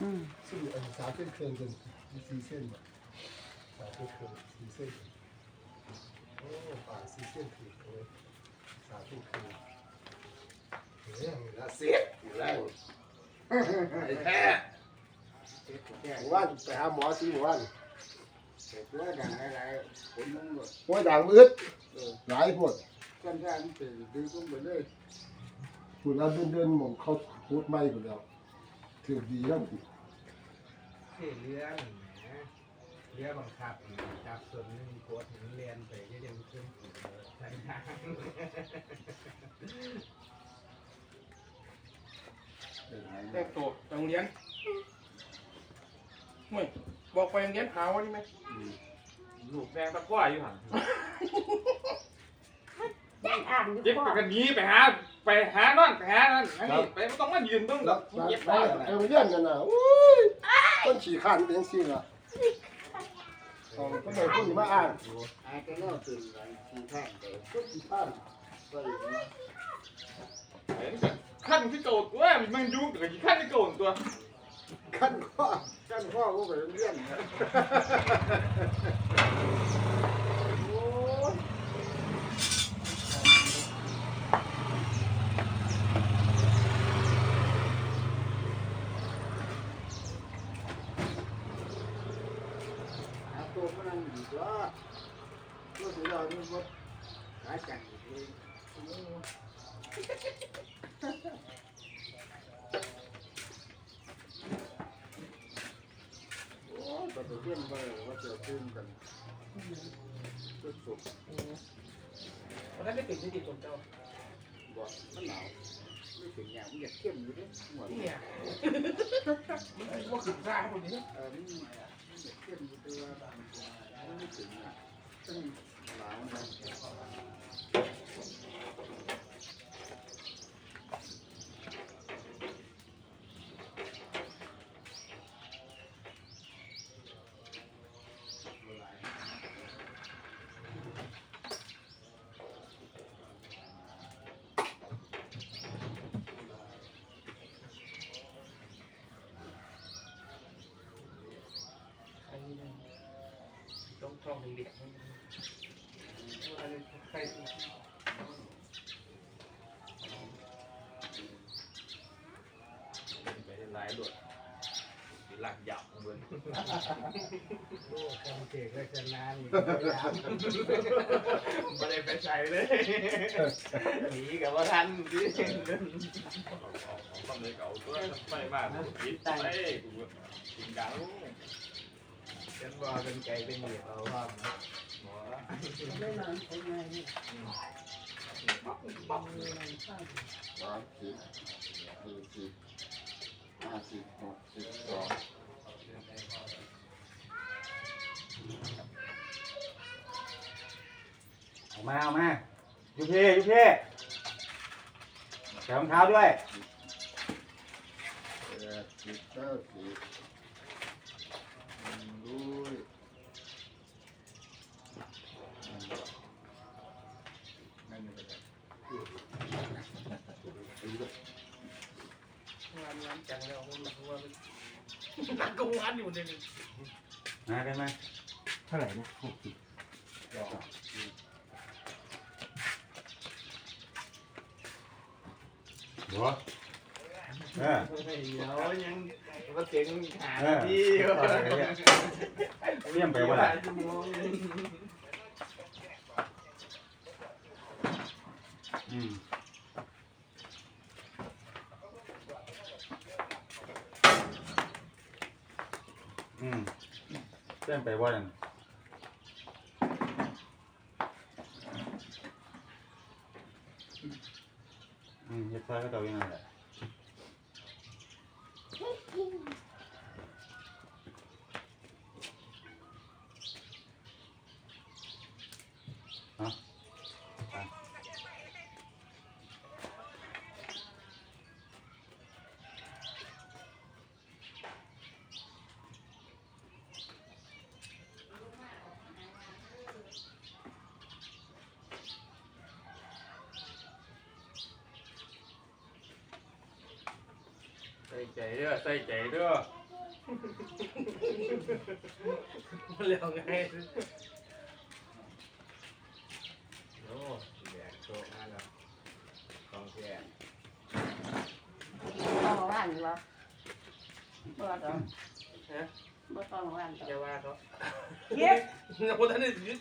อืมซึ่งอันสามเส้นเครื่องเป็นสี่เส้นสามเส้นเครื่องสี่เส้นโอ้ป่าสี่เส้นผิดเลยสามเส้นเครื่องเฮ้ยละเสียอยู่แล้วไอ้แท้หมู่บ้านไปหาหมอสิหมู่บ้านเสร็จแล้วดังอะไรคนมึงหมดหัวด่างมืดหลายพวกกันท่านเป็นดึงลงไปเลยคุณเอาเดินเดินๆมองเขาพูดไม่หมดแล้ว ถือดีแล้วสิเสียเรือหนึ่งนะเรือบังคับจับส่วนหนึ่งโคตรถึงเรียนไปที่เดียวขึ้นใช่ทางแต่งตัวไปโรงเรียนไม่บอกไปโรงเรียนหาวันนี้ไหม ลูกแดงตะกร้าอยู่หัน แย่งอ่านดีเจ็บกว่ากันนี้ไปหาไปหานอนไปหานั่นอันนี้ไปไม่ต้องมายืนตรงแล้วเจ็บไปได้ไปเรียนกันนะอุ้ยต้นฉี่ขันเป็นจังซี่ล่ะอ๋อก็เลยพูดมาอ่านไอ้ก็เล่าตื่นอะไรที่ท่านเด็กก็ฉี่ขันก็เลยนะขั้นที่โกดว่ามันยุ่งกับกี่ขั้นที่โกดตัวขั้นข้อขั้นข้อก็ไปโรงเรียนนะโอ้ยหาตัว มันนั่งอีกแล้วตัวสุดยอดมันหมดหาจังอีกเลยโอ้ยแต่เพื่อนไปว่าจะตื่นกันก็สุกวันนั้น ได้ติดไม่ติดสมเจ้า บอกมันหนาวไม่ถึงอย่างมันอยากเข้มอยู่ด้วยหมด เนี่ ออมันมันอยากเข้มอยู่ตัวมันไม่ถึงอะต้องหนาวนะต้องท่องเด็กใครไปหลายด่วนหลักหยับเหมือนโอ้คำเกก็จะนานอยู่ไม่ได้ไปใช้เลยหนีกับว่าทันดิต้องเลยเก่าตัวไม่มากคิดไปกินกัง ฉันว่าเป็นไก่เป็นเหยียบเอาว่าหมอไม่นอนใช่ไหมเนี่ยสามสิบสี่สิบห้าสิบหกสิบสองเอามาเอามายูเพ่ยูเพ่ใส่รองเท้าด้วยแปดสิบเก้าสิบ ด้วยนั่นก็ได้งานงานจังแล้วมันว่านักกงานอยู่เนี่ยมาได้ไหมเท่าไหร่นะหกสิบหัว เออเดี๋ยวยังก็เจ๋งหาเออที่ต่ออะไรกันเนี่ยเลี่ยมไปว่าไรอืมอืมเลี่ยมไปว่านั่นอืมเฮ็ดซอยก็เตาอย่างนั้น แใส่ใจเด้อใส่ใจเด้อมันเร็วไงโอ้แดกโตมาแล้วของแก่ต้องว่านเหรอบ่ต้องฮะบ่ต้องว่านอย่าว่าเขาเย็บโมทันได้ยึด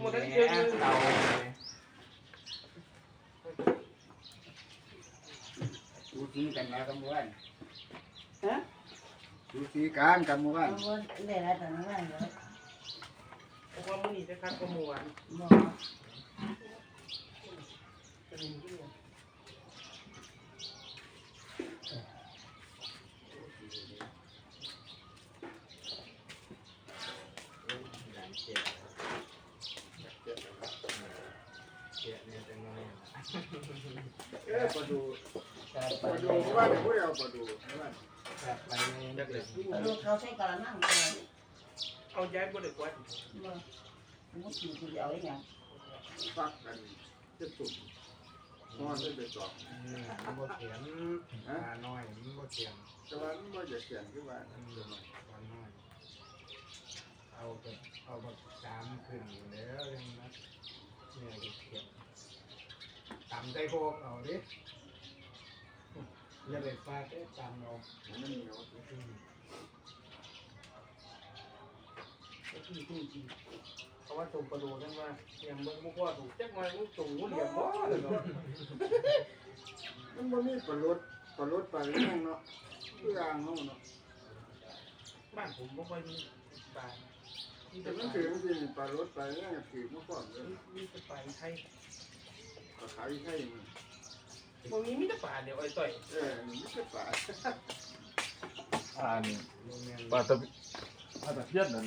หมดแล้วแหเยอะเตาเลยดูสีกันแล้วกันเมื่อวาน ฮะดูสีกันกันเมื่อวาเอานบ่ได้อะไรตอนนั้นเหรอเพราะว่ามื้อนี้จะคัดข้อมูลบ่จะมีที่เนี่ยแดงเจ็บเจ็บเนี่ยเป็นไงเอ้ปลาดูปลาดูเมื่อวานผู้เดียวปลาดูเมื่อวาน แบบไปในเด็กลูกเขาใส่กระมังเอาย้ายบ่ได้กว่าบ่มุดอยู่ผู้เดียวอีหยังฟักกันจะสุกนอนได้ไปสอบมมันบ่เขียนปลาน้อยมันบ่เขียนแต่ว่ามันบ่จะเขียนขึ้นว่าอืมปลาน้อยเอาไปเอาไปสามขึ้นแล้วยังนะเนี่ยเขียนตำใส่โคกเอาดิ อย่าไปฟาดเอ้ตำเอามันเหนียวอืมก็คือจริงเพราะว่าตรงประตูนั่นว่าอย่างเบิ่งบ่พอถูกจักหน่อยมันตรงบ่เหลี่ยมบ่เลยเนาะมันบ่มีปลาลดปลาลดปลาเลี้ยงเนาะคืออ่างเนาะเนาะบ้านผมบ่ค่อยมีปลามีแต่แต่มันถือลามันสิปลารถไปเนี่ยถือมาก่อนเลยมีแต่ปลาไทยก็ขายให้มัน บ่มีมีแต่ปลาเดี๋ยวไอ้ต่อยเออมันไม่ใช่ปลาอ่านโรงเรียนปลาตะปลาตะเพียนนั่น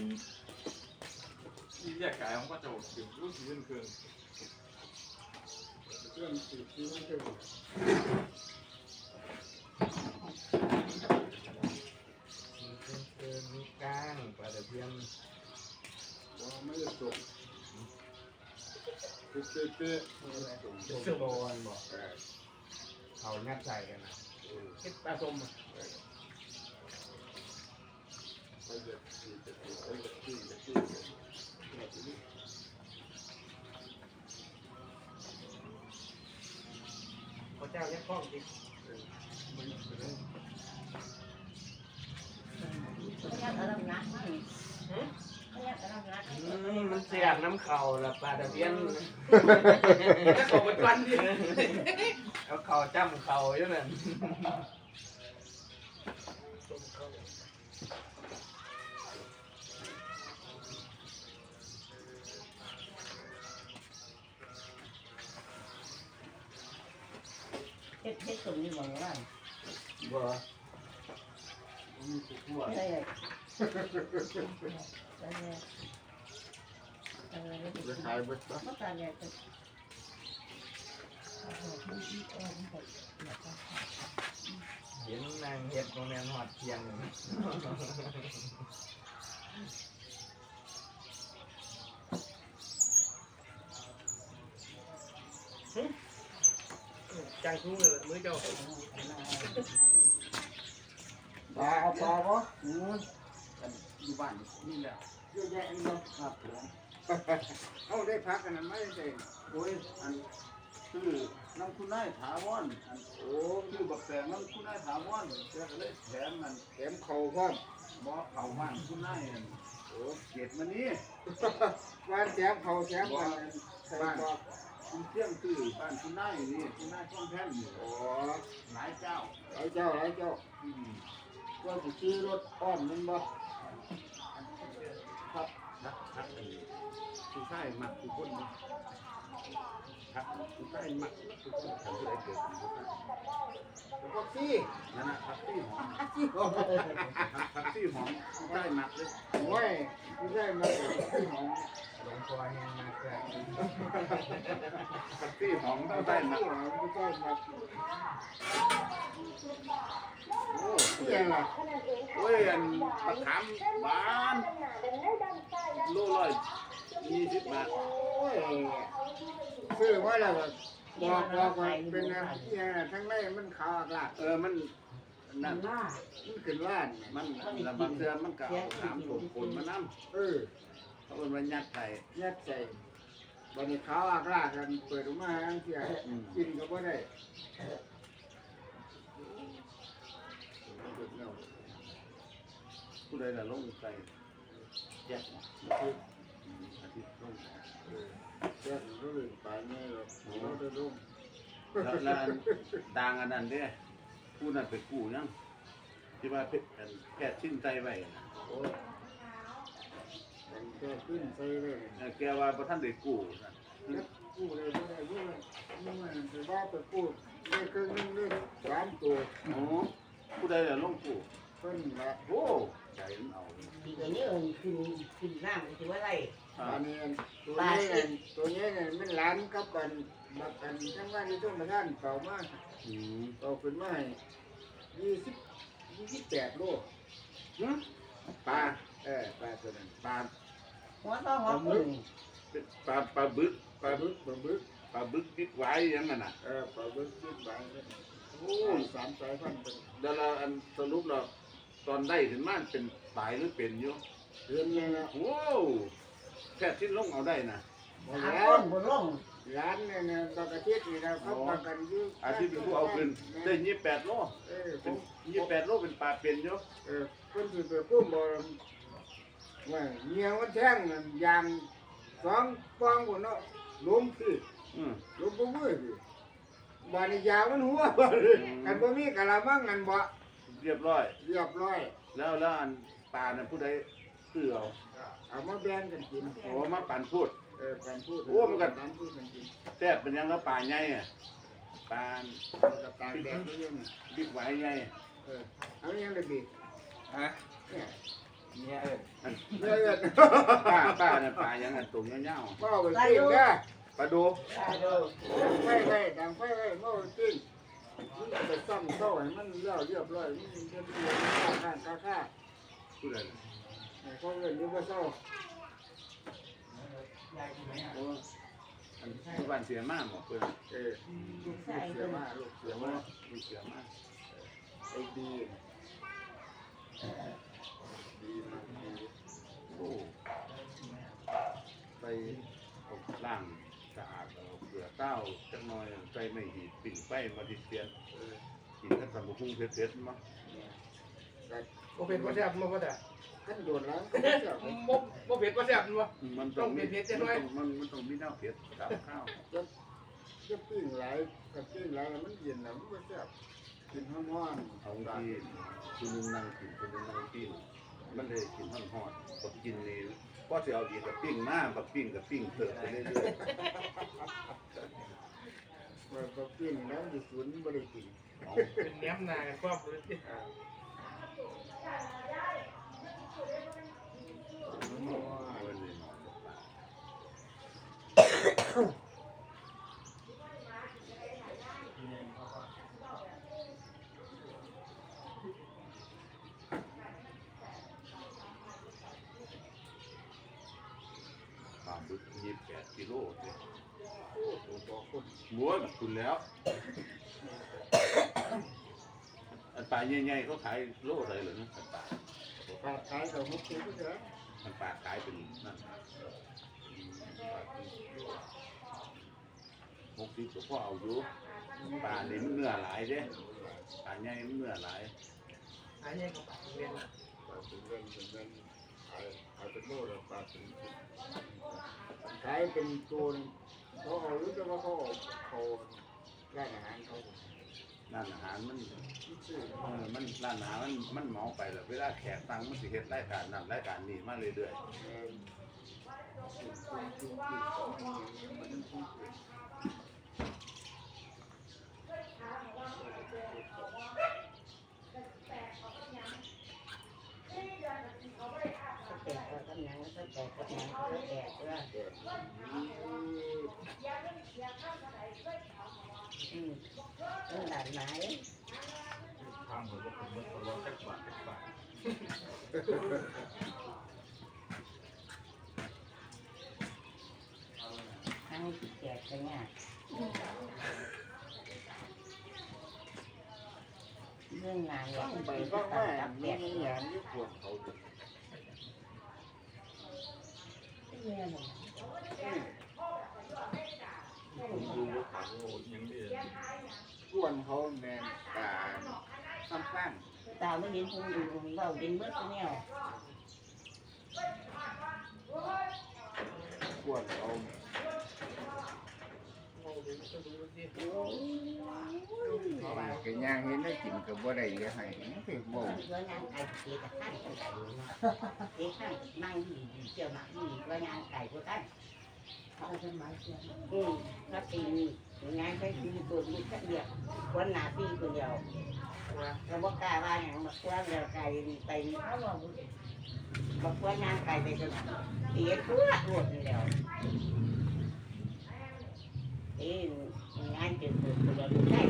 ที่แยกกายของพระเจ้าถึงรู้สึกเรื่องเครื่องเรื่องถือที่มันเจอมีเพิ่มเติมมีก้างปลาตะเพียนว่าไม่ได้จบเป๊ะเป๊ะๆไม่ได้จบโดนบอก เออเขางัดใส่กันนะเฮ็ดปลาส้มอะไปเด็ดที่จะถือไปเด็ดที่จะที่จะที่เขาเจ้าเนี่ยคล้องจริงเขาอยากกระมังงัดมั้งเขาอยากกระมังงัดมันเสียบน้ำเข่าละปลาตะเพียนถ้าเขาไปกันดิ เอาเข่าจ้ำเข่าอยู่นั่นเฮ็ดเฮ็ดตรงนี้บ่ว่าบ่มีสุขวใช่เลยใช่เลยใช่เลยจะขายเบิดปะเมื่อตอนเนี่ยจะ เห็นนางเห็ดโรงเรียนหอดเทียนจังทุ่งเลยมือเจ้าปลาเอาปลาบ่อืมอยู่บ้านนี่แหละเยอะแยะเลยครับผมเอาได้พักกันนั้นไหมเด็กโอ้ยอัน คือน้ำคุณนายถาวรอันโอ้คือบักแตงน้ำคุณนายถาวรเจ้าก็เลยแถมมันแถมเข่าพร้อมบ่เข่าบ้านคุณนายนั่นโอ้เก็บมานี้บ้านแถมเข่าแถมกันบ้านคุณเที่ยงคือบ้านคุณนายนี่คุณนายช่องแท่นนี่โอ้หลายเจ้าหลายเจ้าหลายเจ้าอืมก็สิขี่รถอ้อมนั่นบ่ครับครับครับคือใช่มักคือคนบ่ ครับคือใช่มักคือคนเขาที่ได้เกิดแล้วก็ซี่นั่นน่ะครับซี่หอมซี่หอมครับซี่หอมคือใช่มักเลยโอ้ยคือใช่มักซี่หอมหลวงพ่อแห้งมากเลยครับซี่หอมคือใช่มักคือใช่มักโอ้ยยังล่ะโอ้ยอันมะขามหวานโลร้อยยี่สิบบาทโอ้ย ซื้อมาแล้วบอกบอกว่าเป็นอะไรเนี่ยทั้งในมันขาวอักลากเออมันนั่นหน้ามันขึ้นล้านมันละบางเทื่อมันก็เอาถามผมคนมาน้ำเออเขาเป็นมันยัดใส่ยัดใส่บันนี้ขาอากลากกันเปิดออกมาทั้งเสียอืมกินก็บ่ได้ผู้ใดล่ะลงใส่แยกมาคือาทิตย์ลงเออ แซ่บก็เลยไปแม่หรอกเราจะลงแล้วแล้วอันดังอันนั้นเด้ผู้นั้นไปกู้ยังที่ว่าเพชรอันแพทย์ชิ้นใจไว้น่ะโอ้ยมันแค่ขึ้นใส่เลยเออแกว่าบ่ทันได้กู้นั่นแล้วกู้เลยบ่ได้บ่ได้บ่ได้ไปว่าไปกู้ได้ครึ่งหนึงได้สามตัวโอ้ผู้ใดล่ะลงกู้เพิ่นละโอ้ใจมันเอาดีกว่านี้เอิญขึ้นขึ้นน้ำถือว่าไร อ่าอันนี้ตัวนี้เนี่ยตัวนี้เนี่ยมันหลานกับกันบักกันทั้งบ้านที่ต้องมาท่านเก่ามาอืมเก่าขึ้นมาให้ยี่สิบยี่สิบแปดโลหึปลาเออปลาตัวนั้นปลาหัวต้องหัวกุ้งเป็นปลาปลาบึกปลาบึกปลาบึกปลาบึกบิ๊กไว้ยังนั่นน่ะเออปลาบึกยึดใบโอ้โอ้สามสายพันธุ์เป็นเดี๋ยวเราอันสรุปเราตอนได้ถึงมันเป็นตายหรือเป็นอยู่เรียนยังนะโอ้ แพทย์ชิ้นลงเอาได้นะบอหาแล้วก้นบนล่องร้านเนี่ยนะตอกระเทียนี่นะเขาปลากันอยู่อาชีพเป็นผู้เอาขึ้นได้ยี่แปดโลเออผเป็นมยี่แปดโลเป็นปลาเป็นอยู่เออเพิ่นสิไปปุ้มบ่ว่าเมียมันแท่งนั่นยางสองฟองพุ่นเนาะล้มสิอืมล้มบ่มือสิบาดนี้ยางมันหัวบ่เลยกันบ่มีกะละมังนั่นบ่เรียบร้อย เรียบร้อยแล้วแล้วอันปลาเนี่ยผู้ใดซื้อเอา เอามาแบ่งกันกินโอ้มาปั่นพูด เออการพูดโอ้มันก็การพูดกันกินแซ่บเป็นยังแล้วปลาใหญ่อะปลามันก็ตากแดดอยู่นี่บิ๊กไว้ใหญ่เออเอายังได้ดีฮะเนี่ยเนี่ยเอิ้นอันเด้อปลาปลาเนี่ยปลายังอันตุ่มเงาบ่เอาไปกินเด้อๆปลาดูตาดูดังไฟไว้ดังไฟไว้บ่เอาไปกินมันไปซ่อมเต้าให้มันเรียบเรียบร้อยมันจะเรียบข้างข้างข้างผู้ใดให้ เขาเอิ้นอยู่บ่เศร้าโอ้อันที่บ้านเสียมากหมดเพิ่นเออลูกเสียมาลูกเสีเสียยมามามีเสียมากไอ้ดีดีมากดีโอ้ไปเอาล่างสะอาดเอาเกลือเต้าจักหน่อยใส่ไม่หีดปิ่นไฟมาดิเสียนเออกินกับตำบักหุ่งเผ็ดๆมั้งแต่ บ่เผ็ดบ่แซ่บบ่ว่าแต่ขั้นโดนแล้วก็ไม่เสียบ่บ่เผ็ดบ่แซ่บบ่มันต้องมีต้องเผ็ดๆจังหน่อยมันมันต้องมีน้ำเผ็ดกับข้าวจะปิ้งหลายกับปิ้งหลายแล้วมันเย็นแล้วมันก็เสียบกินห้อนๆเอาที่คุณนึงนั่งกินคุณนึงนั่งกินมันเลยกินห่อนๆก็กินนี่ก็จะเอาอีกกับปิ้งหน้ากับปิ้งกับปิ้งเติมไปเรื่อยว่าก็ปิ้งแล้วจะสวนบ่ได้กินๆเอาเป็นแหนมหน้ากันครอบเลย เอาไว้เลยความลึกยี่สิบแปดกิโลเนี่ยโอ้โหบอกคนบัวแบบคุณแล้วอันปลาใหญ่ๆเขาขายโลอะไรเหรอเนี่ยอันปลาปลาขายกับมุกคือก็ได้อันปลาขายเป็นนั่นหกสิบก็พอเอาอยู่ปลาเนี่ยมันเนื้อหลายเด้ปลาใหญ่มันเนื้อหลายอันนี้ก็เรียนปลาเป็นเงินเป็นเงินขายขายเป็นโลแล้วปลาเป็นขายเป็นตัวเขาเอาหรือจะว่าเขาเขาร้านอาหารเขา ร้านอาหารมันเออมันร้านอาหารมันมันเหมาไปแล้วเวลาแขกตังมันสิเฮ็ดรายการนั่นรายการนี้มาเรื่อยเอ่อจุ่มจุ่มจุ่มมันจุ่มแตกก็ทำยังก็แตกก็ยังก็แตกว่าเด็ดอืมต้องด่านไหนทำเหมือนว่าผมมันตัวแค่บาทแค่บาทให้ติดแจกกันเนี่ย งานเนี่ยต้องไปไปบ้าบ้างงแม่จับแบมีบงานที่ปวดเขาเนี่ยหนูดูว่าขาโง่ยังเดือดปวนเขาแม่ตาซ้ำตาไม่เห็นคงดูเราเห็นเมื่อเนี่ยๆปวนเขามองดูก็ดูสิก็ย่างเห็นได้กินก็บ่ได้ยังไงนี่คือบ่แล้วงานไก่เกี่ยวกับท่านไก่เนาะเอ๊ะท่านนั่งอยู่เกี่ยวกับนี่แล้วงานไก่พวกท่านเขาจะมาเกี่ยวอืมถ้าปีนี้ งานไปปีตัวนี้แค่เดียววันหนาปีคนเดียวเราบอกกล้าว่าอย่างมาคว้าเรือไก่ไปเขาบอกว่างานไก่ไปจนเตี้ยตัวหมดเดียวเอ๊ะงานเกิดตัวเราได้